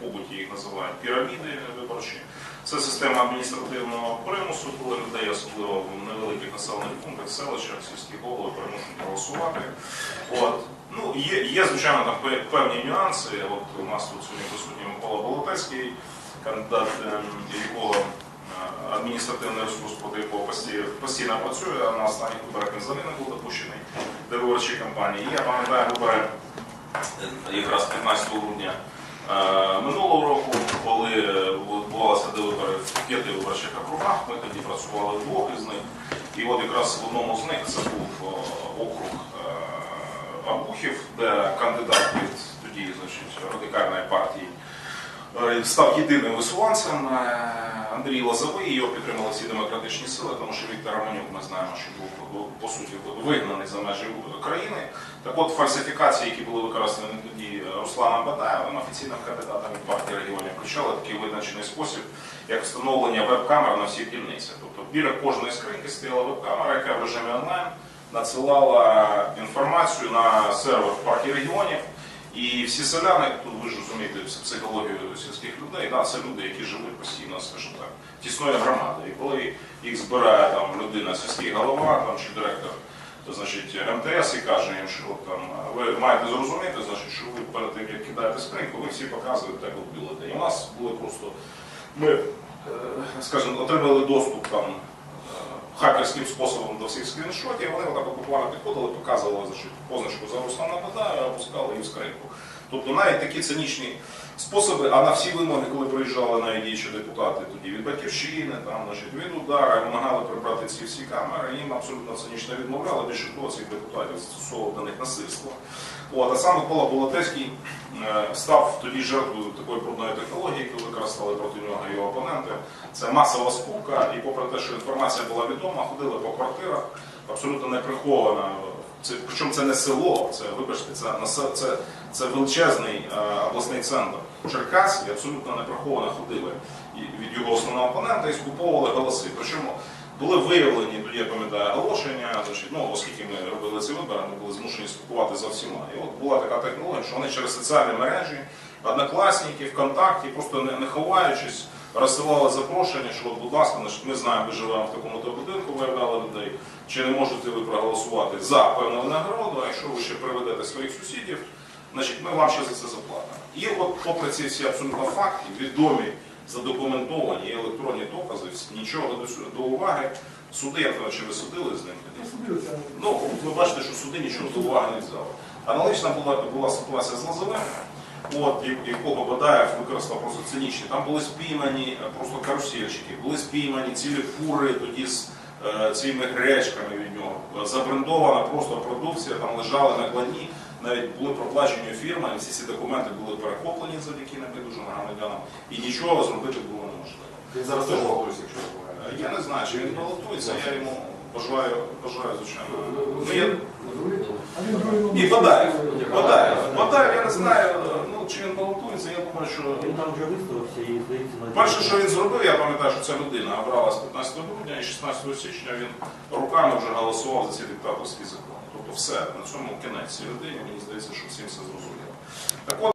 побуті їх називають піраміди виборчі. Це система адміністративного примусу, коли людей, особливо в невеликих населених пунктах, селищах, сільських голови примушують голосувати. От. Ну, є, є, звичайно, там певні нюанси. От у нас тут сьогодні присутній Микола Болотецький, кандидат, ем, якого е, адміністративний ресурс, проти якого постійно, працює, а на останніх виборах він взагалі не був допущений до виборчої кампанії. Я пам'ятаю вибори е, якраз 15 грудня минулого року, коли е, відбувалися де вибори в п'яти виборчих округах, ми тоді працювали в двох із них. І от якраз в одному з них це був округ е, Абухів, де кандидат від тоді значить, радикальної партії е, став єдиним висуванцем. Андрій Лозовий, його підтримали всі демократичні сили, тому що Віктор Романюк, ми знаємо, що був по суті вигнаний за межі країни. Так от фальсифікації, які були використані тоді Русланом Бадаєвим, офіційним кандидатом від партії регіонів, включали такий визначений спосіб, як встановлення веб-камер на всіх дільницях. Тобто біля кожної скриньки стояла веб-камера, яка в режимі онлайн надсилала інформацію на сервер партії регіонів. І всі селяни, тут ви ж розумієте психологію сільських людей, да, це люди, які живуть постійно, скажімо так, тісною громадою. І коли їх збирає там людина, сільський голова там, чи директор, то значить МТС і каже їм, що там, ви маєте зрозуміти, значить, що ви перед тим, як кидаєте скриньку, ви всі показуєте, як от бюлетені. І у нас були просто, ми, е, скажімо, отримали доступ там хакерським способом до всіх скріншотів, вони отак буквально підходили, показували позначку за Руслана Бада, опускали її в скриньку. Тобто навіть такі цинічні способи, а на всі вимоги, коли приїжджали навіть діючі депутати тоді від Батьківщини, там, значить, від удара, вимагали прибрати ці всі камери, їм абсолютно цинічно відмовляли, більше того, цих депутатів застосовував до них насильство. От, а сам Микола Болотецький е, став тоді жертвою такої брудної технології, яку використали проти нього його опоненти. Це масова скупка, і попри те, що інформація була відома, ходили по квартирах, абсолютно не прихована. Це, причому це не село, це, вибачте, це, це, це величезний е, обласний центр Черкас, і абсолютно не приховано ходили від його основного опонента і скуповували голоси. Причому були виявлені, тоді я пам'ятаю, оголошення, ну, оскільки ми робили ці вибори, ми були змушені слідкувати за всіма. І от була така технологія, що вони через соціальні мережі, однокласники, ВКонтакті, просто не, не ховаючись, розсилали запрошення, що, от, будь ласка, ми знаємо, ви живемо в такому-то будинку, виявляли людей, чи не можете ви проголосувати за певну винагороду, а якщо ви ще приведете своїх сусідів, значить, ми вам ще за це заплатимо. І от попри ці всі абсолютно факти, відомі, задокументовані і електронні докази, нічого до, до уваги. Суди, я кажу, чи ви судили з ним? Ну, ви бачите, що суди нічого до уваги не взяли. Аналогічна була, була ситуація з Лазовим, от, якого Бадаєв використав просто цинічні. Там були спіймані е, просто карусельщики, були спіймані цілі фури тоді з е, цими гречками від нього. Забрендована просто продукція, там лежали на кладні, навіть були проплачені фірми, всі ці документи були перехоплені завдяки небайдужим громадянам, і нічого зробити було неможливо. Він зараз теж голосується, якщо не. Е, Я не знаю, чи він балотується, я йому бажаю, бажаю звичайно. Ну, я... Ні, Бадаєв. Бадаєв. Бадаєв, я не знаю, е, ну, чи він балотується, я думаю, що. Він там вже виставився і здається на Перше, що він зробив, я пам'ятаю, що ця людина обрала з 15 грудня і 16 січня він руками вже голосував за ці диктаторські закони. Тобто все, на цьому кінець цій людині, мені здається, що всім все зрозуміло. Так от,